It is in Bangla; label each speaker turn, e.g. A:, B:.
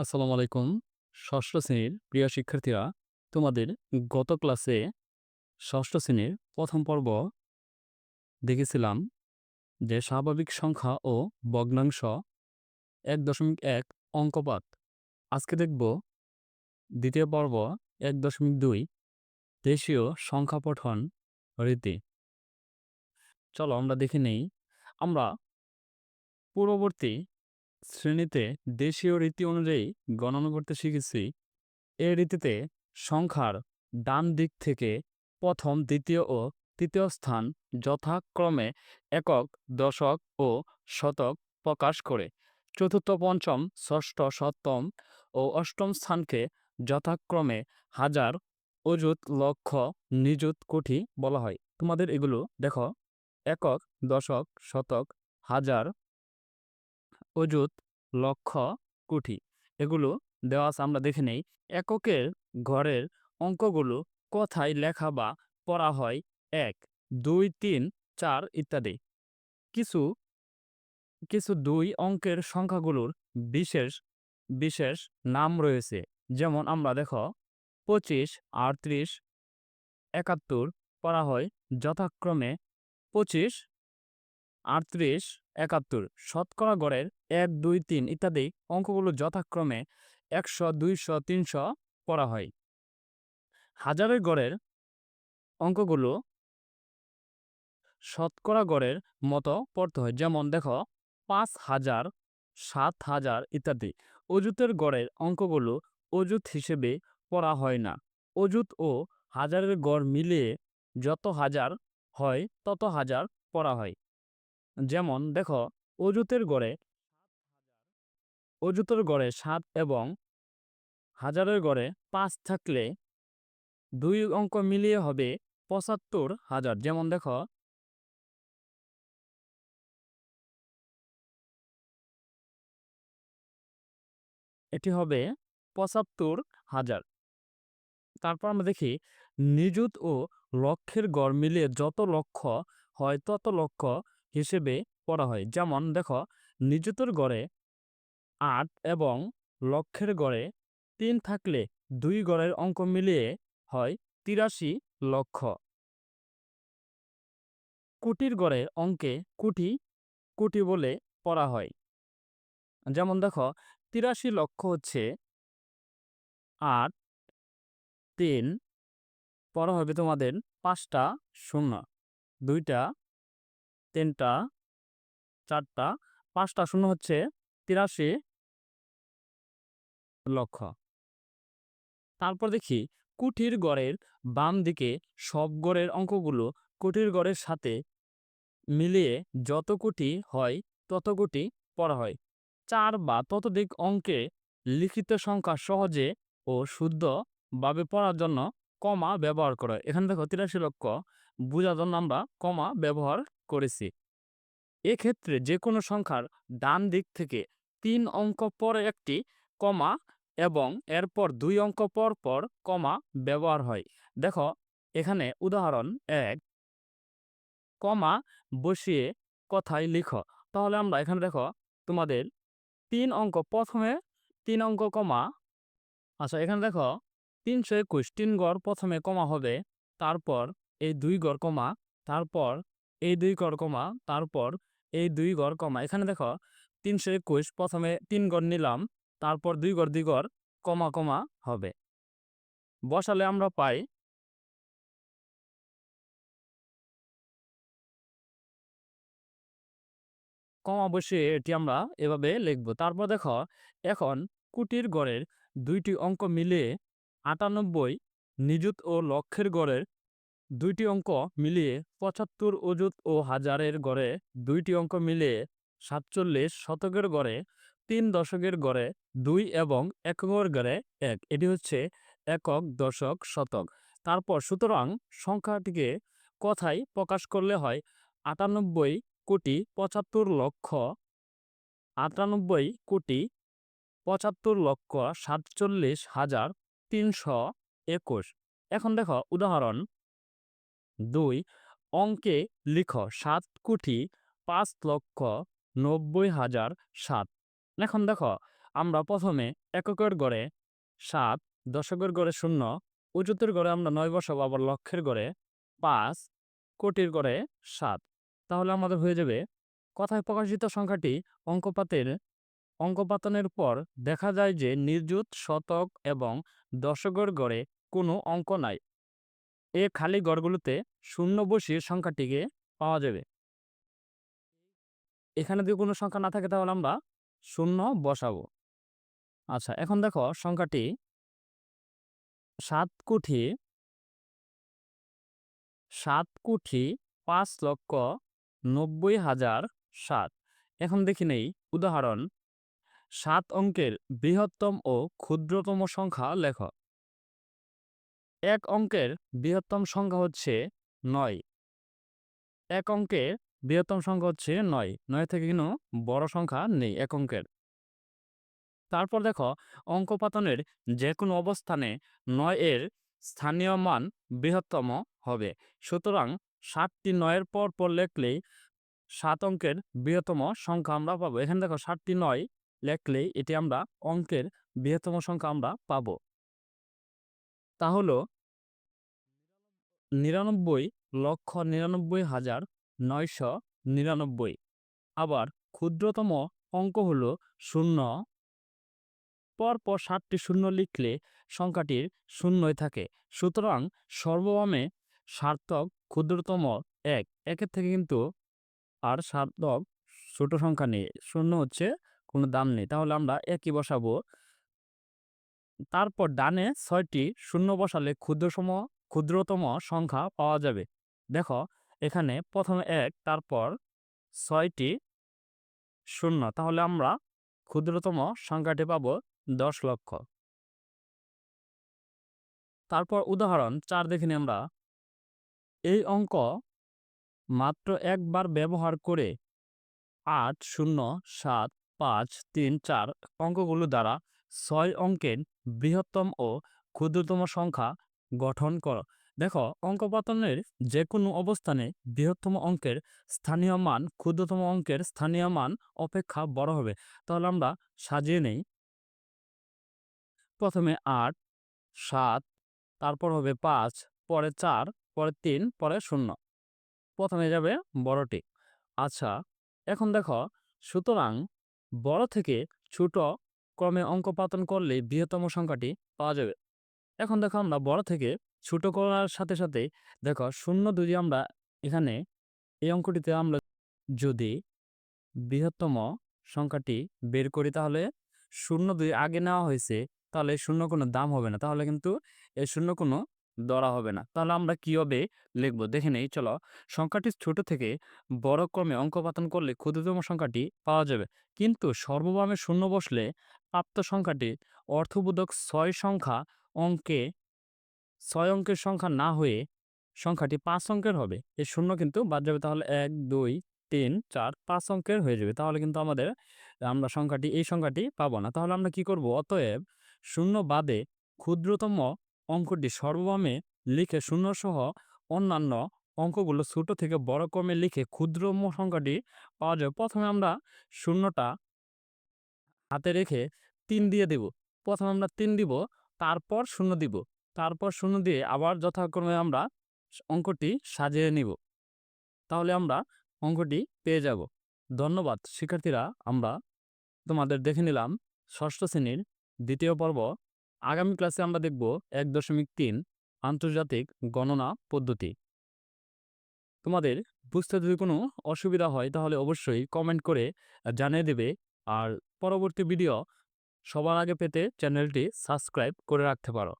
A: আসসালামু আলাইকুম। ষষ্ঠ শ্রেণির প্রিয় শিক্ষার্থীরা, তোমাদের গত ক্লাসে ষষ্ঠ শ্রেণির প্রথম পর্ব দেখেছিলাম যে স্বাভাবিক সংখ্যা ও ভগ্নাংশ এক দশমিক এক অঙ্কপাত। আজকে দেখব দ্বিতীয় পর্ব এক দশমিক দুই দেশীয় সংখ্যা পঠন রীতি। চলো আমরা দেখে নেই। আমরা পূর্ববর্তী শ্রেণীতে দেশীয় রীতি অনুযায়ী গণনা করতে শিখেছি। এ রীতিতে সংখ্যার ডান দিক থেকে প্রথম, দ্বিতীয় ও তৃতীয় স্থান যথাক্রমে একক, দশক ও শতক প্রকাশ করে। চতুর্থ, পঞ্চম, ষষ্ঠ, সপ্তম ও অষ্টম স্থানকে যথাক্রমে হাজার, অযুত, লক্ষ, নিযুত, কোটি বলা হয়। তোমাদের এগুলো দেখো। একক, দশক, শতক, হাজার অযুত লক্ষ কোটি এগুলো দেওয়া আছে, আমরা দেখে নেই। এককের ঘরের অঙ্কগুলো কথায় লেখা বা পড়া হয়? এক, দুই, তিন, চার ইত্যাদি। কিছু কিছু দুই অঙ্কের সংখ্যাগুলোর বিশেষ বিশেষ নাম রয়েছে। যেমন আমরা দেখো, পঁচিশ, আটত্রিশ, একাত্তর পড়া হয়। যথাক্রমে পঁচিশ, আটত্রিশ একাত্তর, শতকরা গড়ের এক, দুই, তিন ইত্যাদি অঙ্কগুলো যথাক্রমে একশো, দুইশো, তিনশো পড়া হয়। হাজারের গড়ের অঙ্কগুলো শতকরা গড়ের মতো পড়তে হয়। যেমন দেখো, পাঁচ হাজার, সাত হাজার ইত্যাদি অজুতের গড়ের অঙ্কগুলো অজুত হিসেবে পড়া হয় না। অজুত ও হাজারের গড় মিলিয়ে যত হাজার হয়, তত হাজার পড়া হয়। যেমন, দেখো অজুতের গড়ে অজুতের গড়ে সাত এবং হাজারের গড়ে পাঁচ থাকলে দুই অঙ্ক মিলিয়ে হবে পঁচাত্তর হাজার। যেমন, দেখো, এটি হবে পঁচাত্তর হাজার। তারপর আমরা দেখি, নিযুত ও লক্ষের গড় মিলিয়ে যত লক্ষ হয় তত লক্ষ হিসেবে পড়া হয়। যেমন, দেখো, নিযুতের গড়ে আট এবং লক্ষের গড়ে তিন থাকলে দুই গড়ের অঙ্ক মিলিয়ে হয় তিরাশি লক্ষ। কোটির গড়ে অঙ্কে কোটি কোটি বলে পড়া হয়। যেমন, দেখো, তিরাশি লক্ষ হচ্ছে আট, তিন, পড়া হবে তোমাদের পাঁচটা শূন্য। দুইটা তিনটা, চারটা, পাঁচটা শূন্য হচ্ছে তিরাশি লক্ষ। তারপর দেখি কুঠির গড়ের বাম দিকে সব গড়ের অঙ্কগুলো কুঠির গড়ের সাথে মিলিয়ে যত কোটি হয় তত কোটি পড়া হয়। চার বা ততোধিক অঙ্কে লিখিত সংখ্যা সহজে ও শুদ্ধভাবে পড়ার জন্য কমা ব্যবহার করে এখানে দেখো তিরাশি লক্ষ, বোঝার জন্য আমরা কমা ব্যবহার করেছি। এক্ষেত্রে যে কোনো সংখ্যার ডান দিক থেকে তিন অঙ্ক পর একটি কমা এবং এরপর দুই অঙ্ক পর পর কমা ব্যবহার হয়। দেখো, এখানে উদাহরণ এক। কমা বসিয়ে কথায় লিখো। তাহলে আমরা এখানে দেখো, তোমাদের তিন অঙ্ক প্রথমে, তিন অঙ্ক কমা। আচ্ছা এখানে দেখো, তিনশো একুশ, তিন গড় প্রথমে কমা হবে, তারপর এই দুই গড় কমা, তারপর এই দুই গড় কমা, তারপর এই দুই গড় কমা। এখানে দেখো, তিনশো একুশ, প্রথমে তিন গড় নিলাম, তারপর দুই গড় দুই গড়, কমা কমা হবে। বসালে আমরা পাই কমা বসিয়ে এটি আমরা এভাবে লিখব। তারপর দেখো, এখন কুটির গড়ের দুইটি অঙ্ক মিলিয়ে আটানব্বই নিযুত ও লক্ষের গড়ের দুইটি অঙ্ক মিলিয়ে পঁচাত্তর অযুত ও হাজারের গড়ে দুইটি অঙ্ক মিলিয়ে সাতচল্লিশ শতকের গড়ে তিন দশকের গড়ে দুই এবং এককের গড়ে এক। এটি হচ্ছে একক দশক শতক। তারপর সুতরাং সংখ্যাটিকে কথায় প্রকাশ করলে হয় আটানব্বই কোটি পঁচাত্তর লক্ষ, আটানব্বই কোটি পঁচাত্তর লক্ষ সাতচল্লিশ হাজার তিনশো একুশ। এখন দেখো উদাহরণ দুই অঙ্কে লিখ সাত কোটি পাঁচ লক্ষ নব্বই হাজার সাত। এখন দেখো, আমরা প্রথমে এককের গড়ে সাত, দশকের গড়ে শূন্য, উচ্চতের গড়ে আমরা নয় বসাবো, আবার লক্ষের গড়ে পাঁচ, কোটির গড়ে সাত। তাহলে আমাদের হয়ে যাবে, কথায় প্রকাশিত সংখ্যাটি অঙ্কপাতের, অঙ্কপাতনের পর দেখা যায় যে নির্জুত শতক এবং দশকের গড়ে কোনো অঙ্ক নাই। এ খালি গড়গুলোতে শূন্য বসিয়ে সংখ্যাটিকে পাওয়া যাবে। এখানে যদি কোনো সংখ্যা না থাকে তাহলে আমরা শূন্য বসাবো। আচ্ছা এখন দেখো সংখ্যাটি সাত কোটি সাত কোটি পাঁচ লক্ষ নব্বই হাজার সাত। এখন দেখি নেই, উদাহরণ, সাত অঙ্কের বৃহত্তম ও ক্ষুদ্রতম সংখ্যা লেখ। এক অঙ্কের বৃহত্তম সংখ্যা হচ্ছে নয়। এক অঙ্কের বৃহত্তম সংখ্যা হচ্ছে নয়। নয় থেকে কিন্তু বড় সংখ্যা নেই এক অঙ্কের। তারপর দেখো, অঙ্কপাতনের যে কোনো অবস্থানে নয় এর স্থানীয় মান বৃহত্তম হবে। সুতরাং সাতটি নয়ের পর পর লেখলেই সাত অঙ্কের বৃহত্তম সংখ্যা আমরা পাবো। এখানে দেখো, সাতটি নয় লেখলেই এটি আমরা অঙ্কের বৃহত্তম সংখ্যা আমরা পাব। তা হলো নিরানব্বই লক্ষ নিরানব্বই হাজার নয়শো নিরানব্বই। আবার ক্ষুদ্রতম অঙ্ক হলো শূন্য। পরপর সাতটি শূন্য লিখলে সংখ্যাটির শূন্যই থাকে। সুতরাং সর্ববামে সার্থক ক্ষুদ্রতম এক, একের থেকে কিন্তু আর সার্থক ছোট সংখ্যা নেই। শূন্য হচ্ছে কোনো দাম নেই। তাহলে আমরা একই বসাবো। তারপর ডানে ছয়টি শূন্য বসালে ক্ষুদ্রতম ক্ষুদ্রতম সংখ্যা পাওয়া যাবে। দেখো, এখানে প্রথমে এক, তারপর ছয়টি শূন্য। তাহলে আমরা ক্ষুদ্রতম সংখ্যাটি পাব দশ লক্ষ। তারপর উদাহরণ, চার দেখিনি আমরা। এই অঙ্ক মাত্র একবার ব্যবহার করে আট, শূন্য, সাত, পাঁচ, তিন, চার অঙ্কগুলো দ্বারা ছয় অঙ্কের বৃহত্তম ও ক্ষুদ্রতম সংখ্যা গঠন করো। দেখো অঙ্কপাতনের যে কোনো অবস্থানে বৃহত্তম অঙ্কের স্থানীয় মান, ক্ষুদ্রতম অঙ্কের স্থানীয় মান অপেক্ষা বড় হবে। তাহলে আমরা সাজিয়ে নেই। প্রথমে আট, সাত, তারপর হবে পাঁচ, পরে চার, পরে তিন, পরে শূন্য। প্রথমে যাবে বড়টি। আচ্ছা এখন দেখো, সুতরাং বড় থেকে ছোট ক্রমে অঙ্কপাতন করলে বৃহত্তম সংখ্যাটি পাওয়া যাবে। এখন দেখো আমরা বড় থেকে ছোট করার সাথে সাথে দেখো শূন্য যদি আমরা এখানে এই অঙ্কটিতে আমরা যদি বৃহত্তম সংখ্যাটি বের করি তাহলে শূন্য দুই আগে নেওয়া হয়েছে তাহলে শূন্য কোনো দাম হবে না, তাহলে কিন্তু এই শূন্য কোনো ধরা হবে না। তাহলে আমরা কীভাবে লিখব? দেখে নেই, চলো। সংখ্যাটি ছোট থেকে বড় ক্রমে অঙ্কপাতন করলে ক্ষুদ্রতম সংখ্যাটি পাওয়া যাবে। কিন্তু সর্ববামে শূন্য বসলে প্রাপ্ত সংখ্যাটি অর্থবোধক ছয় সংখ্যা অঙ্কে, ছয় অঙ্কের সংখ্যা না হয়ে সংখ্যাটি পাঁচ অঙ্কের হবে। এই শূন্য কিন্তু বাদ যাবে তাহলে এক, দুই, তিন, চার, পাঁচ অঙ্কের হয়ে যাবে। তাহলে কিন্তু আমাদের, আমরা সংখ্যাটি, এই সংখ্যাটি পাবো না। তাহলে আমরা কি করব? অতএব শূন্য বাদে ক্ষুদ্রতম অঙ্কটি সর্ববামে লিখে শূন্য সহ অন্যান্য অঙ্কগুলো ছোট থেকে বড় ক্রমে লিখে ক্ষুদ্র সংখ্যাটি পাওয়া যাবে। প্রথমে আমরা শূন্যটা হাতে রেখে তিন দিয়ে দেব। প্রথম আমরা তিন দিব, তারপর শূন্য দিব। তারপর শূন্য দিয়ে আবার যথাক্রমে আমরা অঙ্কটি সাজিয়ে নিব। তাহলে আমরা অঙ্কটি পেয়ে যাব। ধন্যবাদ, শিক্ষার্থীরা, আমরা তোমাদের দেখে নিলাম ষষ্ঠ শ্রেণির দ্বিতীয় পর্ব। আগামী ক্লাসে আমরা দেখব এক দশমিক তিন আন্তর্জাতিক গণনা পদ্ধতি। তোমাদের বুঝতে যদি কোনো অসুবিধা হয় তাহলে অবশ্যই কমেন্ট করে জানিয়ে দেবে। আর পরবর্তী ভিডিও সবার আগে পেতে চ্যানেলটি সাবস্ক্রাইব করে রাখতে পারো।